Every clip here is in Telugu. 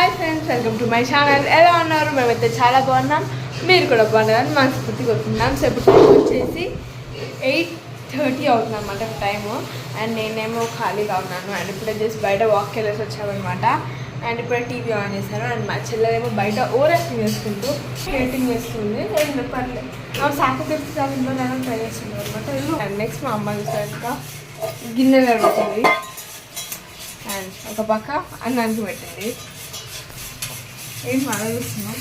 Hi friends welcome to my channel ఎలా ఉన్నారు? మేమైతే చాలా బాగున్నాం. మీరు కూడా బాగున్నారని మనస్ఫూర్తి కోరుకుంటున్నాం. సో టైం వచ్చేసి ఎయిట్ థర్టీ అవుతుంది అనమాట టైము అండ్ నేనేమో ఖాళీగా ఉన్నాను. అండ్ ఇప్పుడే జస్ట్ బయట వాక్ వెళ్ళేసి వచ్చామన్నమాట. అండ్ ఇప్పుడే టీవీ ఆన్ చేశాను. అండ్ మా చెల్లెలేమో బయట ఓవర్ చేసుకుంటూ పెయింటింగ్ చేస్తుంది. అండ్ పర్లేదు నా సాకు తెచ్చి ఇంట్లో నేను ట్రై చేస్తున్నాను అనమాట అండ్ నెక్స్ట్ మా అమ్మ చూసాక గిన్నె కడుగుతుంది అండ్ ఒక పక్క అన్నానికి పెట్టింది. ఏంటి మనం చూస్తున్నాం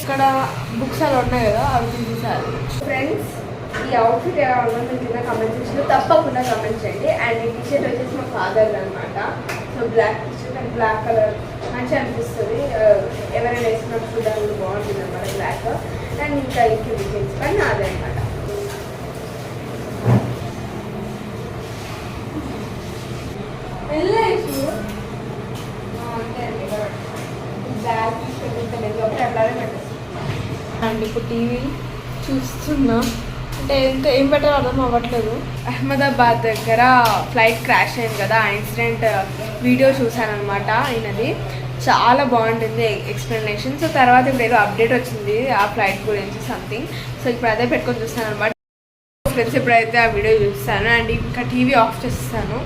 ఇక్కడ బుక్స్ అలా ఉన్నాయి కదా అవి చూసారు ఫ్రెండ్స్ ఈ అవుట్ఫిట్ ఎలా ఉందో మీరు కింద కమెంట్ సెక్షన్లో తప్పకుండా కమెంట్ చేయండి. అండ్ ఈ టీషర్ట్ వచ్చేసి మా ఫాదర్ అనమాట so black T-shirt and black colour మంచిగా అనిపిస్తుంది. ఆ, ఎవరైనా వేసినప్పుడు చూడడానికి బాగుంటుంది అనమాట బ్లాక్ అండ్ ఇంకా ఇంక జీన్స్ పైన అదే అనమాట వెళ్ళేసి అంతే అండి బ్యాగ్ అండ్ ఇప్పుడు టీవీ చూస్తున్నా. అంటే ఇంకా ఏం పెట్టాలో అర్థం అవ్వట్లేదు. అహ్మదాబాద్ దగ్గర ఫ్లైట్ క్రాష్ అయింది కదా ఆ ఇన్సిడెంట్ వీడియో చూశానమాట అయినది చాలా బాగుంటుంది ఎక్స్ప్లెనేషన్ సో తర్వాత ఇప్పుడు ఏదో అప్డేట్ వచ్చింది ఆ ఫ్లైట్ గురించి సంథింగ్ సో ఇప్పుడు అదే పెట్టుకొని చూస్తాను అనమాట ఫ్రెండ్స్ ఎప్పుడైతే ఆ వీడియో చూస్తాను అండ్ ఇంకా టీవీ ఆఫ్ చేస్తాను.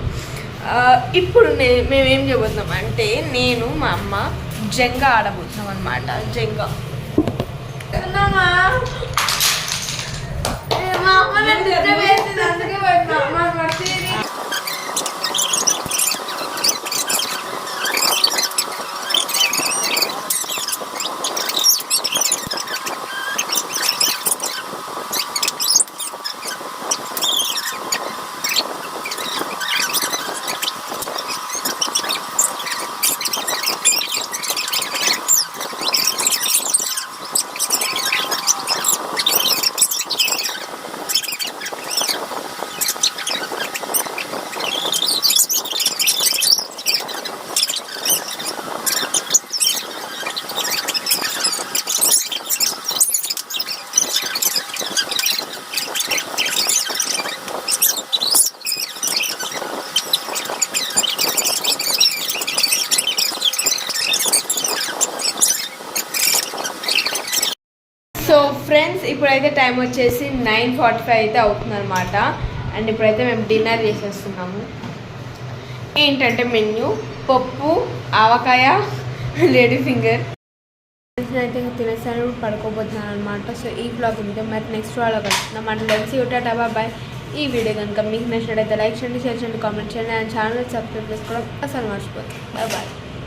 ఇప్పుడు నే మేము ఏం చేయబోతున్నాం అంటే నేను మా అమ్మ జంగా ఆడబోతున్నాం అనమాట జంగా. మా అమ్మ ఫ్రెండ్స్ ఇప్పుడైతే టైం వచ్చేసి నైన్ ఫార్టీ ఫైవ్ అయితే అవుతుందన్నమాట. అండ్ ఇప్పుడైతే మేము డిన్నర్ చేసేస్తున్నాము. ఏంటంటే మెన్యూ పప్పు ఆవకాయ లేడీ ఫింగర్ అయితే తినేసాను పడుకోబోతున్నాను అనమాట సో ఈ బ్లాగ్ ఇంకా మరి నెక్స్ట్ వాళ్ళ కలుస్తున్నాం అంటే లెన్స్ యూటా బాయ్ ఈ వీడియో కనుక మీకు నచ్చినట్టయితే లైక్ చేయండి షేర్ చేయండి కామెంట్ చేయండి. అండ్ ఛానల్ సబ్స్క్రైబ్ చేసుకోవడం అసలు మర్చిపోతుంది బాయ్ బాయ్